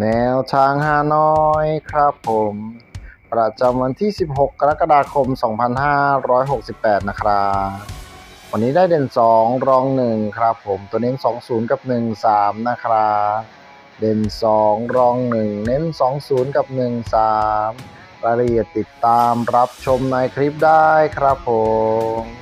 แนวทางฮานอยครับผม ประจำวันที่ 16 กรกฎาคม 2568 นะครับ วันนี้ได้เด่น 2 รอง 1 ครับผม ตัวเน้น 20 กับ 13 นะครับเด่น 2 รอง 1 เน้น 20 กับ 13 รายละเอียดติดตามรับชมในคลิปได้ครับผม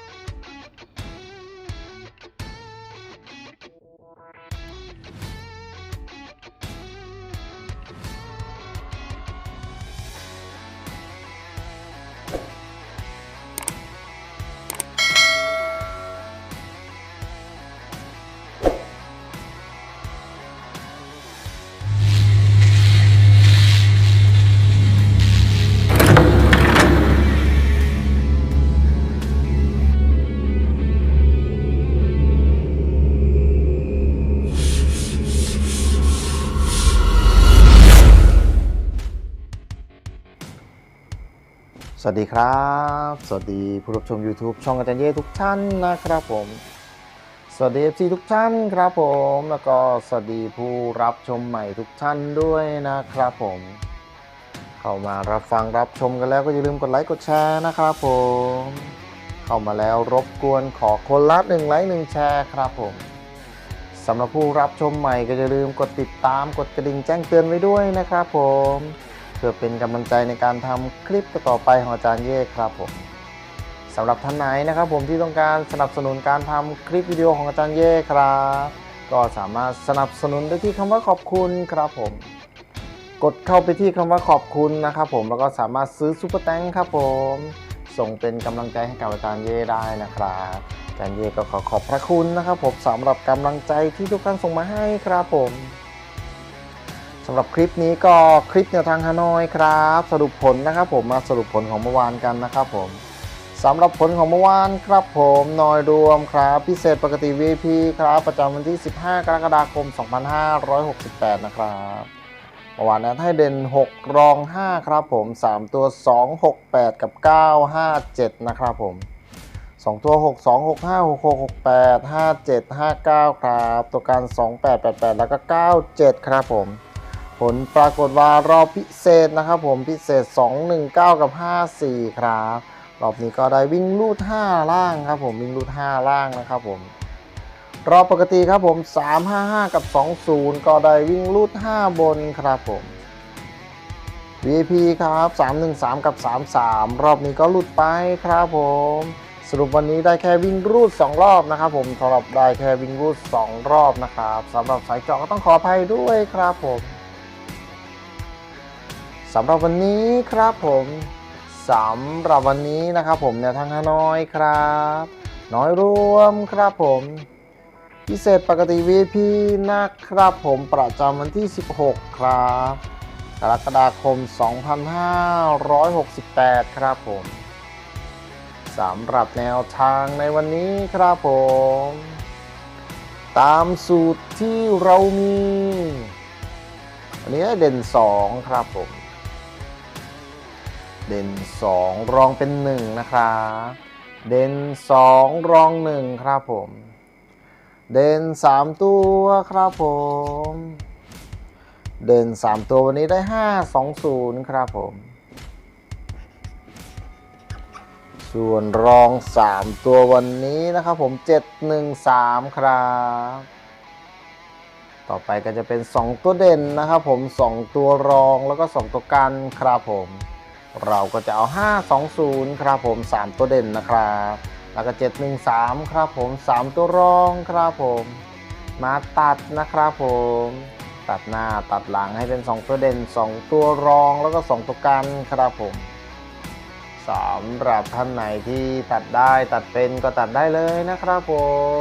วัสดีครับ สวัสดีผู้รับชม YouTube ช่องอาจารย์เย่ทุกท่านนะครับผม สวัสดีเอฟซีทุกท่านครับผม แล้วก็สวัสดีผู้รับชมใหม่ทุกท่านด้วยนะครับผม เข้ามารับฟังรับชมกันแล้วก็อย่าลืมกดไลค์กดแชร์นะครับผม เข้ามาแล้วรบกวนขอคนละหนึ่งไลค์หนึ่งแชร์ครับผมสำหรับผู้รับชมใหม่ก็อย่าลืมกดติดตามกดกระดิ่งแจ้งเตือนไว้ด้วยนะครับผม พื่อเป็นกำลังใจในการทำคลิปต่อไปของอาจารย์เย่ครับผมสำหรับท่านไหนนะครับ ผมที่ต้องการสนับสนุนการทำคลิปวิดีโอของอาจารย์เย่ครับ ก็สามารถสนับสนุนได้ที่คำว่าขอบคุณครับผม กดเข้าไปที่คำว่าขอบคุณนะครับผมแล้วก็สามารถซื้อซุปเปอร์แตงครับผม ส่งเป็นกำลังใจให้กับอาจารย์เย่ได้นะครับอาจารย์เย่ก็ขอขอบพระคุณนะครับผมสำหรับกำลังใจที่ทุกท่านส่งมาให้ครับผมำหรับคลิปนี้ก็คลิปแนวทางฮานอยครับ สรุปผลนะครับผมมาสรุปผลของเมื่อวานกันนะครับผมสำหรับผลของเมื่อวานครับผมนอยรวมครับ พิเศษปกติ VP ครับ ประจำวันที่ 15 กรกฎาคม 2568 นะครับเมื่อวานนั้นให้เด่น 6 รอง 5 ครับผม 3 ตัว 2 6 8 กับ 9 5 7 นะครับผม 2 ตัว 6 2 6 5 6 6 6 8 5 7 5 9 ครับ ตัวการ 2 8 8 8 แล้วก็ 9 7 ครับผม ผลปรากฏว่ารอบพิเศษนะครับผมพิเศษ 219 กับ 54 ครับ รอบนี้ก็ได้วิ่งลูด 5 ล่างครับผมวิ่งลูด 5 ล่างนะครับผมรอบปกติครับผม 355 กับ 20 ก็ได้วิ่งลูด 5 บนครับผม VIP ครับ 313 กับ 33 รอบนี้ก็หลุดไปครับผม สรุปวันนี้ได้แค่วิ่งรูด 2 รอบนะครับผมสำหรับได้แค่วิ่งรูด 2 รอบนะครับสำหรับสายเจาะก็ต้องขออภัยด้วยครับผม สำหรับวันนี้ครับผมสำหรับวันนี้นะครับผมแนวทางฮานอยครับ น้อยรวมครับผม พิเศษปกติ VP นะครับผมประจำวันที่ 16 ครับกรกฎาคม 2568 ครับผมสำหรับแนวทางในวันนี้ครับผม ตามสูตรที่เรามี อันนี้เด่น 2 ครับผม เด่น 2 รองเป็น 1 นะครับเด่น 2 รอง 1 ครับผม เด่น 3 ตัวครับผม เด่น 3 ตัววันนี้ได้ 5 2 0 ครับผม ส่วนรอง 3 ตัววันนี้นะครับผม 7 1 3 ครับ ต่อไปก็จะเป็น 2 ตัวเด่นนะครับผม 2 ตัวรองแล้วก็ 2 ตัวกันครับผม เราก็จะเอา 5 2 0 ครับผม 3 ตัวเด่นนะครับ แล้วก็ 7 1 3 ครับผม 3 ตัวรองครับผม มาตัดนะครับผม ตัดหน้าตัดหลังให้เป็น 2 ตัวเด่น 2 ตัวรองแล้วก็ 2 ตัวกันครับผมสำหรับท่านไหนที่ตัดได้ตัดเป็นก็ตัดได้เลยนะครับผ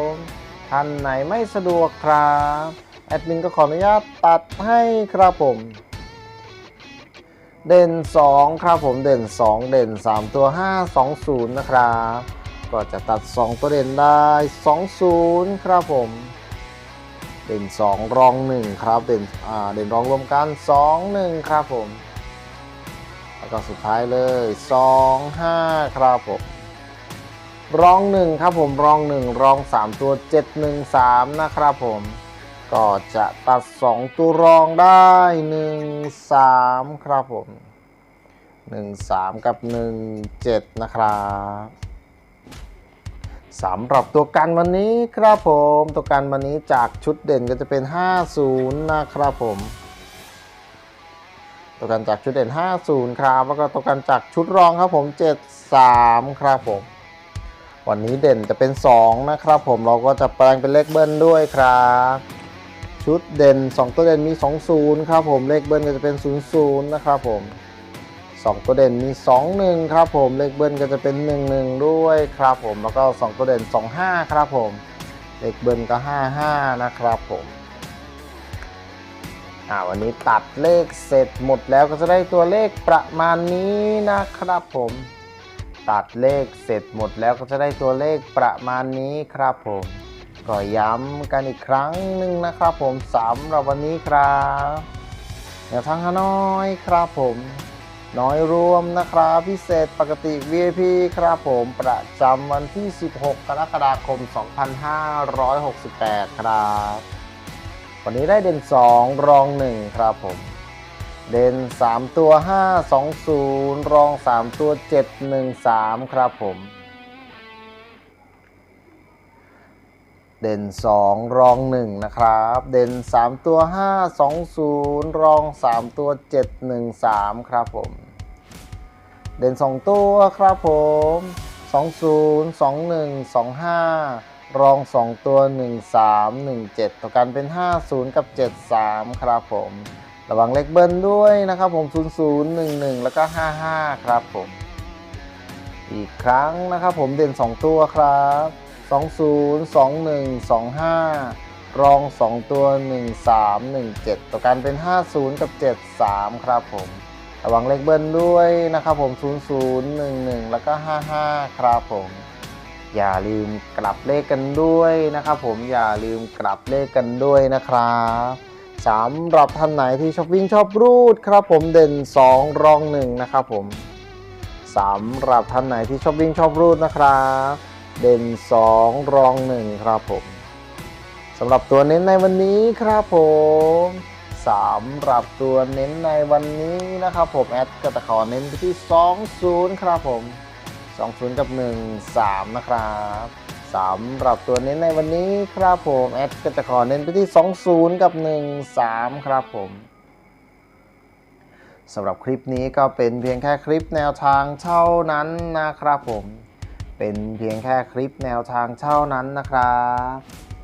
ม ท่านไหนไม่สะดวกครับ แอดมินก็ขออนุญาตตัดให้ครับผม เด่น 2 ครับผมเด่น 2 เด่น 3 ตัว 5 2 0 นะครับ ก็จะตัด 2 ตัวเด่นได้ 2-0 ครับผม เด่น 2 รอง 1 ครับ เด่นอ่าเด่นรองรวมกัน 2-1 ครับผม แล้วก็สุดท้ายเลย 2-5 ครับผม รอง 1 ครับผมรอง 1 รอง 3 ตัว 7-1-3 นะครับผม ก็จะตัด 2 ตัวรองได้ 1 3 ครับผม 1 3 กับ 1 7 นะครับสำหรับตัวกันวันนี้ครับผม ตัวกันวันนี้จากชุดเด่นก็จะเป็น 50 นะครับผม ตัวกันจากชุดเด่น 50 ครับ แล้วก็ตัวกันจากชุดรองครับผม 73 ครับผมวันนี้เด่นจะเป็น 2 นะครับผมเราก็จะแปลงเป็นเลขเบิ้ลด้วยครับ ชุดเด่น 2 ตัวเด่นมี 20 ครับผมเลขเบิ้ลก็จะเป็น 00 นะครับผม 2 ตัวเด่นมี 21 ครับผมเลขเบิ้ลก็จะเป็น 11 ด้วยครับผมแล้วก็ 2 ตัวเด่น 25 ครับผมเลขเบิ้ลก็ 55 นะครับผมอ่าวันนี้ตัดเลขเสร็จหมดแล้วก็จะได้ตัวเลขประมาณนี้นะครับผม ตัดเลขเสร็จหมดแล้วก็จะได้ตัวเลขประมาณนี้ครับผม ก็ย้ำกันอีกครั้งหนึ่งนะครับผมสำหรับวันนี้ครับแนวทางฮานอยครับผมน้อยรวมนะครับพิเศษปกติ VIP ครับผมประจำวันที่ 16 กรกฎาคม 2568 ครับ วันนี้ได้เด่น 2 รอง 1 ครับผม เด่น 3 ตัว 5 2 0 รอง 3 ตัว 7 1 3 ครับผม เด่น 2 รอง 1 นะครับ เด่น 3 ตัว 5 2 0 รอง 3 ตัว 7 1 3 ครับผม เด่น 2 ตัวครับผม 20 21 25 รอง 2 ตัว 13 17 ต่อกันเป็น 50 กับ 73 ครับผม ระวังเลขเบิ้ลด้วยนะครับผม 00 11 แล้วก็ 55 ครับผม อีกครั้งนะครับผมเด่น 2 ตัวครับ 20 21 25 รอง 2 ตัว 13 17 ต่อกันเป็น 50 กับ 73 ครับผม ระวังเลขเบิ้ลด้วยนะครับผม 00 11 แล้วก็ 55 ครับผม อย่าลืมกลับเลขกันด้วยนะครับผม อย่าลืมกลับเลขกันด้วยนะครับสำหรับท่านไหนที่ชอบวิ่งชอบรูดครับผมเด่น 2 รอง 1 นะครับผมสำหรับท่านไหนที่ชอบวิ่งชอบรูดนะครับ เด่น 2 รอง 1 ครับผมสำหรับตัวเน้นในวันนี้ครับผมสำหรับตัวเน้นในวันนี้นะครับผมแอดก็จะขอเน้นไปที่ 20 ครับผม 20 กับ 1 3 นะครับสำหรับตัวเน้นในวันนี้ครับผมแอดก็จะขอเน้นไปที่ 20 กับ 1 3 ครับผมสำหรับคลิปนี้ก็เป็นเพียงแค่คลิปแนวทางเท่านั้นนะครับผม เป็นเพียงแค่คลิปแนวทางเท่านั้นนะครับ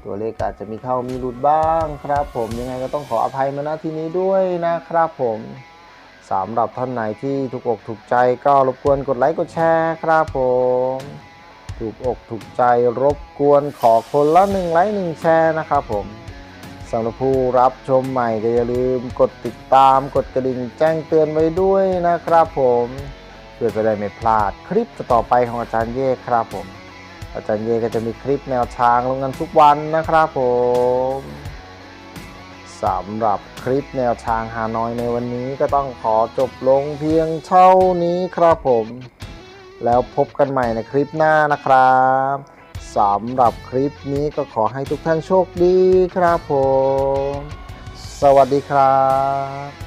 ตัวเลขอาจจะมีเข้ามีหลุดบ้างครับ ผมยังไงก็ต้องขออภัยมาณที่นี้ด้วยนะครับผมสำหรับท่านไหนที่ถูกอกถูกใจก็รบกวนกดไลค์กดแชร์ครับผม ถูกอกถูกใจรบกวนขอคนละหนึ่งไลค์หนึ่งแชร์นะครับผมสำหรับผู้รับชมใหม่ก็อย่าลืมกดติดตามกดกระดิ่งแจ้งเตือนไว้ด้วยนะครับผม เพื่อจะได้ไม่พลาดคลิปต่อไปของอาจารย์เย่ครับผม อาจารย์เย่ก็จะมีคลิปแนวทางลงกันทุกวันนะครับผมสำหรับคลิปแนวทางฮานอยในวันนี้ก็ต้องขอจบลงเพียงเท่านี้ครับผม แล้วพบกันใหม่ในคลิปหน้านะครับสำหรับคลิปนี้ก็ขอให้ทุกท่านโชคดีครับผม สวัสดีครับ